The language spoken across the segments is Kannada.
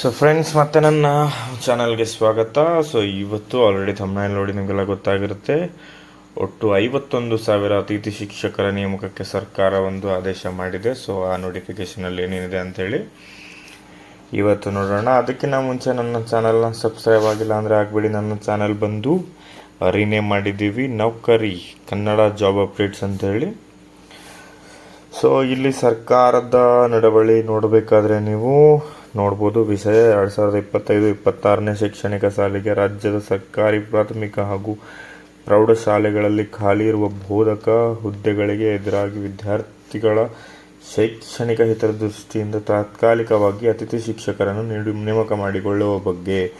ಸೊ ಫ್ರೆಂಡ್ಸ್ ಮತ್ತೆ ನನ್ನ ಚಾನಲ್ಗೆ ಸ್ವಾಗತ. ಸೊ ಇವತ್ತು ಆಲ್ರೆಡಿ ತಮ್ಮನೇಲಿ ನೋಡಿ ನಿಮಗೆಲ್ಲ ಗೊತ್ತಾಗಿರುತ್ತೆ. ಒಟ್ಟು ಐವತ್ತೊಂದು ಸಾವಿರ ಅತಿಥಿ ಶಿಕ್ಷಕರ ನೇಮಕಕ್ಕೆ ಸರ್ಕಾರ ಒಂದು ಆದೇಶ ಮಾಡಿದೆ. ಸೊ ಆ ನೋಟಿಫಿಕೇಷನಲ್ಲಿ ಏನೇನಿದೆ ಅಂತೇಳಿ ಇವತ್ತು ನೋಡೋಣ. ಅದಕ್ಕಿಂತ ಮುಂಚೆ ನನ್ನ ಚಾನಲ್ನ ಸಬ್ಸ್ಕ್ರೈಬ್ ಆಗಿಲ್ಲ ಅಂದರೆ ಆಗಬೇಡಿ. ನನ್ನ ಚಾನಲ್ ಬಂದು ರಿನೇಮ್ ಮಾಡಿದ್ದೀವಿ. ನೌಕರಿ, ಕನ್ನಡ ಜಾಬ್ ಅಪ್ಡೇಟ್ಸ್ ಅಂತೇಳಿ. ಸೊ ಇಲ್ಲಿ ಸರ್ಕಾರದ ನಡವಳಿ ನೋಡಬೇಕಾದ್ರೆ ನೀವು ನೋಡ್ಬೋದು. ವಿಷಯ ಎರಡು ಸಾವಿರದ ಇಪ್ಪತ್ತೈದು ಇಪ್ಪತ್ತಾರನೇ ಶೈಕ್ಷಣಿಕ ಸಾಲಿಗೆ ರಾಜ್ಯದ ಸರ್ಕಾರಿ ಪ್ರಾಥಮಿಕ ಹಾಗೂ ಪ್ರೌಢಶಾಲೆಗಳಲ್ಲಿ ಖಾಲಿ ಇರುವ ಬೋಧಕ ಹುದ್ದೆಗಳಿಗೆ ಎದುರಾಗಿ ವಿದ್ಯಾರ್ಥಿಗಳ ಶೈಕ್ಷಣಿಕ ಹಿತದೃಷ್ಟಿಯಿಂದ ತಾತ್ಕಾಲಿಕವಾಗಿ ಅತಿಥಿ ಶಿಕ್ಷಕರನ್ನು ನೀಡಿ, ನೇಮಕ ಮಾಡಿಕೊಳ್ಳುವ ಬಗ್ಗೆ.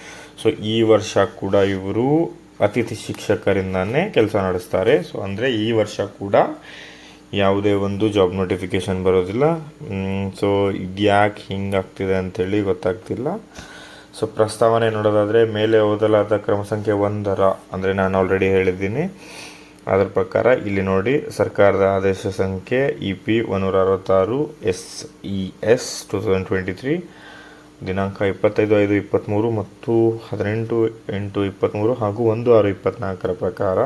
ಸೊ, ಈ ವರ್ಷ ಕೂಡ ಇವರು ಅತಿಥಿ ಶಿಕ್ಷಕರಿಂದನೇ ಕೆಲಸ ನಡೆಸ್ತಾರೆ. ಸೊ, ಅಂದರೆ ಈ ವರ್ಷ ಕೂಡ ಯಾವುದೇ ಒಂದು ಜಾಬ್ ನೋಟಿಫಿಕೇಷನ್ ಬರೋದಿಲ್ಲ. ಸೊ ಇದ್ಯಾಕೆ ಹಿಂಗಾಗ್ತಿದೆ ಅಂಥೇಳಿ ಗೊತ್ತಾಗ್ತಿಲ್ಲ. ಸೊ ಪ್ರಸ್ತಾವನೆ ನೋಡೋದಾದರೆ ಮೇಲೆ ಓದಲಾದ ಕ್ರಮ ಸಂಖ್ಯೆ ಒಂದರ, ಅಂದರೆ ನಾನು ಆಲ್ರೆಡಿ ಹೇಳಿದ್ದೀನಿ. ಅದರ ಪ್ರಕಾರ ಇಲ್ಲಿ ನೋಡಿ, ಸರ್ಕಾರದ ಆದೇಶ ಸಂಖ್ಯೆ ಇ ಪಿ ಒನ್ನೂರ ಅರವತ್ತಾರು S E S two thousand twenty three ದಿನಾಂಕ ಇಪ್ಪತ್ತೈದು, ಐದು ಇಪ್ಪತ್ತ್ಮೂರು ಮತ್ತು ಹದಿನೆಂಟು, ಎಂಟು ಇಪ್ಪತ್ತ್ಮೂರು ಹಾಗೂ ಒಂದು, ಆರು ಇಪ್ಪತ್ತ್ನಾಲ್ಕರ ಪ್ರಕಾರ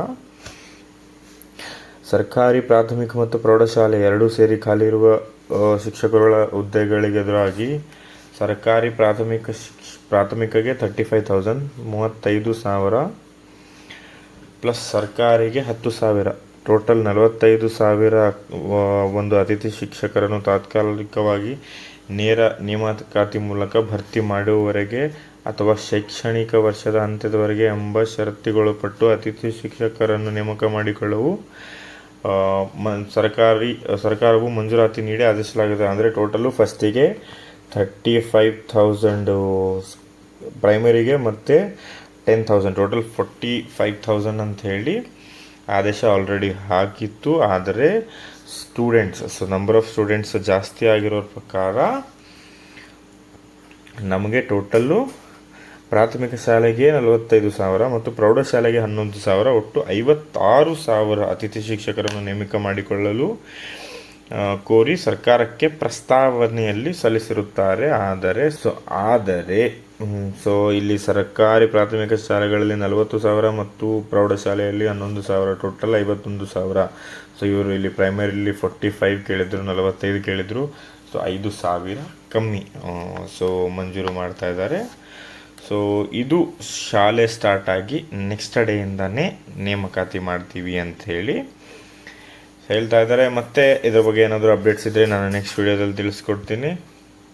ಸರ್ಕಾರಿ, ಪ್ರಾಥಮಿಕ ಮತ್ತು ಪ್ರೌಢಶಾಲೆ ಎರಡೂ ಸೇರಿ ಖಾಲಿ ಇರುವ ಶಿಕ್ಷಕರುಗಳ ಹುದ್ದೆಗಳಿಗೆ ಎದುರಾಗಿ ಸರ್ಕಾರಿ ಪ್ರಾಥಮಿಕ ಪ್ರಾಥಮಿಕಗೆ ತರ್ಟಿ ಫೈವ್ ತೌಸಂಡ್ ಮೂವತ್ತೈದು ಸಾವಿರ ಪ್ಲಸ್ ಸರ್ಕಾರಿಗೆ ಹತ್ತು ಸಾವಿರ. ಟೋಟಲ್ ನಲವತ್ತೈದು ಸಾವಿರ ಒಂದು ಅತಿಥಿ ಶಿಕ್ಷಕರನ್ನು ತಾತ್ಕಾಲಿಕವಾಗಿ ನೇರ ನೇಮಕಾತಿ ಮೂಲಕ ಭರ್ತಿ ಮಾಡುವವರೆಗೆ ಅಥವಾ ಶೈಕ್ಷಣಿಕ ವರ್ಷದ ಅಂತ್ಯದವರೆಗೆ ಎಂಬ ಷರತ್ತುಗೊಳಪಟ್ಟು ಅತಿಥಿ ಶಿಕ್ಷಕರನ್ನು ನೇಮಕ ಮಾಡಿಕೊಳ್ಳುವು ಆ, ಮ ಸರ್ಕಾರಿ ಸರ್ಕಾರವು ಮಂಜೂರಾತಿ ನೀಡಿ ಆದೇಶಿಸಲಾಗಿದೆ. ಅಂದರೆ ಟೋಟಲು ಫಸ್ಟಿಗೆ ಥರ್ಟಿ ಫೈವ್ ಥೌಸಂಡು ಪ್ರೈಮರಿಗೆ ಮತ್ತು ten thousand total forty five thousand ಅಂತ ಹೇಳಿ ಆದೇಶ ಆಲ್ರೆಡಿ ಹಾಕಿತ್ತು. ಆದರೆ students so number of students ಜಾಸ್ತಿ ಆಗಿರೋ ಪ್ರಕಾರ ನಮಗೆ ಟೋಟಲ್ಲು ಪ್ರಾಥಮಿಕ ಶಾಲೆಗೆ ನಲವತ್ತೈದು ಸಾವಿರ ಮತ್ತು ಪ್ರೌಢಶಾಲೆಗೆ ಹನ್ನೊಂದು ಸಾವಿರ. ಒಟ್ಟು ಐವತ್ತಾರು ಸಾವಿರ ಅತಿಥಿ ಶಿಕ್ಷಕರನ್ನು ನೇಮಕ ಮಾಡಿಕೊಳ್ಳಲು ಕೋರಿ ಸರ್ಕಾರಕ್ಕೆ ಪ್ರಸ್ತಾವನೆಯಲ್ಲಿ ಸಲ್ಲಿಸಿರುತ್ತಾರೆ. ಆದರೆ, ಸೊ ಆದರೆ ಸೊ, ಇಲ್ಲಿ ಸರ್ಕಾರಿ ಪ್ರಾಥಮಿಕ ಶಾಲೆಗಳಲ್ಲಿ ನಲವತ್ತು ಸಾವಿರ ಮತ್ತು ಪ್ರೌಢಶಾಲೆಯಲ್ಲಿ ಹನ್ನೊಂದು ಸಾವಿರ, ಟೋಟಲ್ ಐವತ್ತೊಂದು ಸಾವಿರ. ಸೊ, ಇವರು ಇಲ್ಲಿ ಪ್ರೈಮರಿಲಿ ಫೋರ್ಟಿ ಫೈವ್ ಕೇಳಿದ್ರು, ನಲವತ್ತೈದು ಕೇಳಿದ್ರು. ಸೊ, ಐದು ಸಾವಿರ ಕಮ್ಮಿ ಸೊ, ಮಂಜೂರು ಮಾಡ್ತಾ ಇದ್ದಾರೆ. ಸೊ ಇದು ಶಾಲೆ ಸ್ಟಾರ್ಟ್ ಆಗಿ ನೆಕ್ಸ್ಟ್ ಡೇಯಿಂದನೇ ನೇಮಕಾತಿ ಮಾಡ್ತೀವಿ ಅಂತ ಹೇಳಿ ಹೇಳ್ತಾ ಇದ್ದಾರೆ. ಮತ್ತೆ ಇದ್ರ ಬಗ್ಗೆ ಏನಾದರೂ ಅಪ್ಡೇಟ್ಸ್ ಇದ್ದರೆ ನಾನು ನೆಕ್ಸ್ಟ್ ವಿಡಿಯೋದಲ್ಲಿ ತಿಳಿಸ್ಕೊಡ್ತೀನಿ.